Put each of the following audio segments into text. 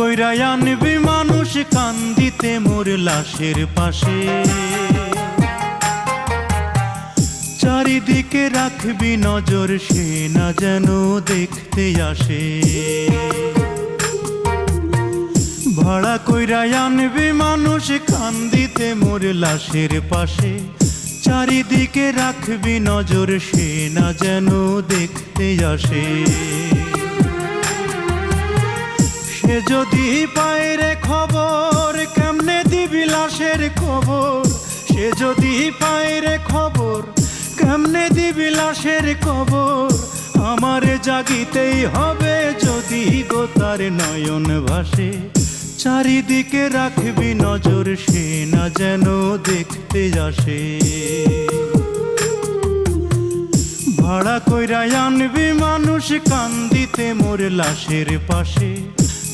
কইরা আনবি মানুষ কান্দিতে মোর লাশের পাশে। চারিদিকে রাখবি নজর, সে না যেন দেখতে আসে। ভাড়া কইরা আনবি মানুষ কান্দিতে মোর লাশের পাশে। চারিদিকে রাখবি নজর, সে না যেন দেখতে আসে। সে যদি পায় রে খবর, কেমনে দিবি লাশের খবর সে যদি পায় রে খবর, কেমনে দিবি লাশের খবর আমারে জাগিতেই হবে যদি গো তার নয়ন ভাসে। চারিদিকে রাখবি নজর, সে না যেন দেখতে আসে। ভাড়া কইরা আনবি মানুষ কান্দিতে মোর লাশের পাশে।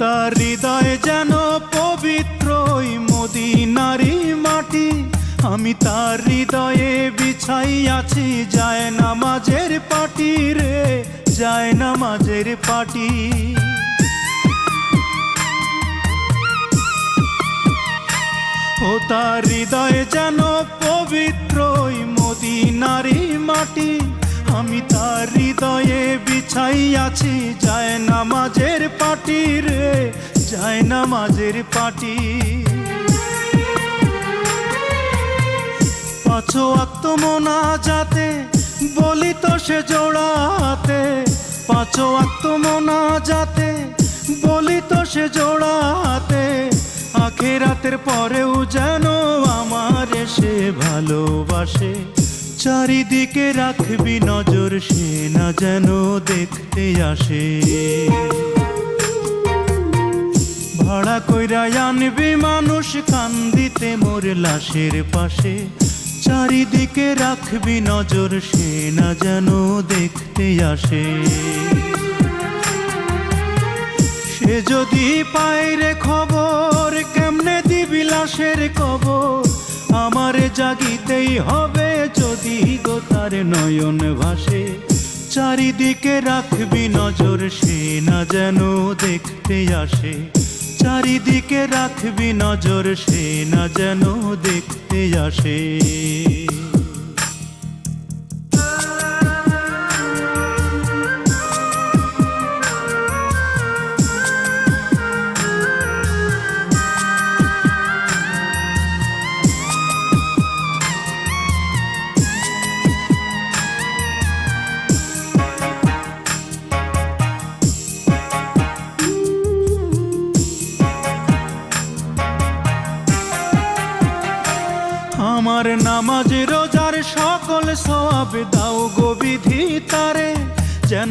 তার হৃদয় যেন পবিত্র ওই মদিনারি মাটি। আমি তার হৃদয়ে বিছাই আছি যায় নামাজের পাটি রে, যায় নামাজের পাটি। ও তার হৃদয় যেন পবিত্র ওই মদিনারি মাটি। আমি তার হৃদয়ে বিছাই আছি যায় নামাজের পাটি রে, যায় নামাজের পাটি। পাঁচো আত্মমনা যাতে বলি তো সে জোড়াতে। পাঁচো আত্মমনা যাতে বলি তো সে জোড়াতে। আখেরাতের পরেও যেন আমার সে ভালোবাসে। চারিদিকে রাখবি নজর, সে না যেন দেখতে আসে। ভাড়া কইরা আনবি মানুষ, কান্দিতে মোর লাশের পাশে। চারিদিকে রাখবি নজর, সে না যেন দেখতে আসে। সে যদি পায় রে খবর, কেমনে দিবি লাশের কবর? আমারে জাগিতেই হবে যদি গো তার নয়ন ভাসে, চারিদিকে রাখবি নজর, সে না যেন দেখতে আসে। চারিদিকে রাখবি নজর, সে না যেন দেখতে আসে।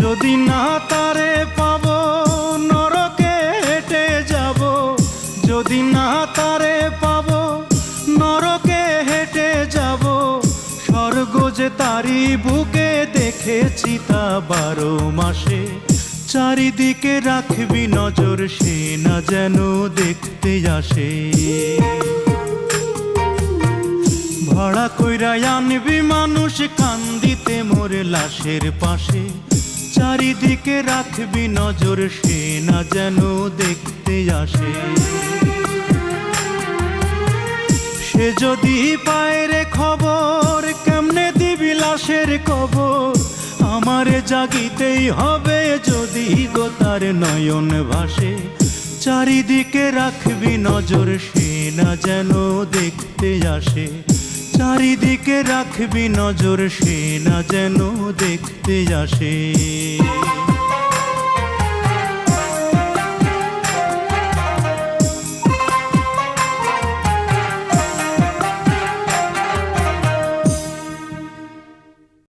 যদি না তারে পাব, নরকে হেঁটে যাব। যদি না তারে পাবো, নরকে হেঁটে যাব। স্বর্গ যে তারি বুকে দেখেছি তা বারো মাসে। চারিদিকে রাখবি নজর, সে না যেন দেখতে আসে। ভাড়া কইরা আনবি মানুষ, কান্দিতে মোর লাশের পাশে। চারিদিকে রাখবি নজর, সে না যেন দেখতে আসে। সে যদি পায় রে খবর, কেমনে দিবি লাশের কবর? আমারে জাগিতেই হবে যদি গো তার নয়ন ভাসে। চারিদিকে রাখবি নজর, সে না যেন দেখতে আসে। চারিদিকে রাখবি নজর সে না যেন দেখতে আসে।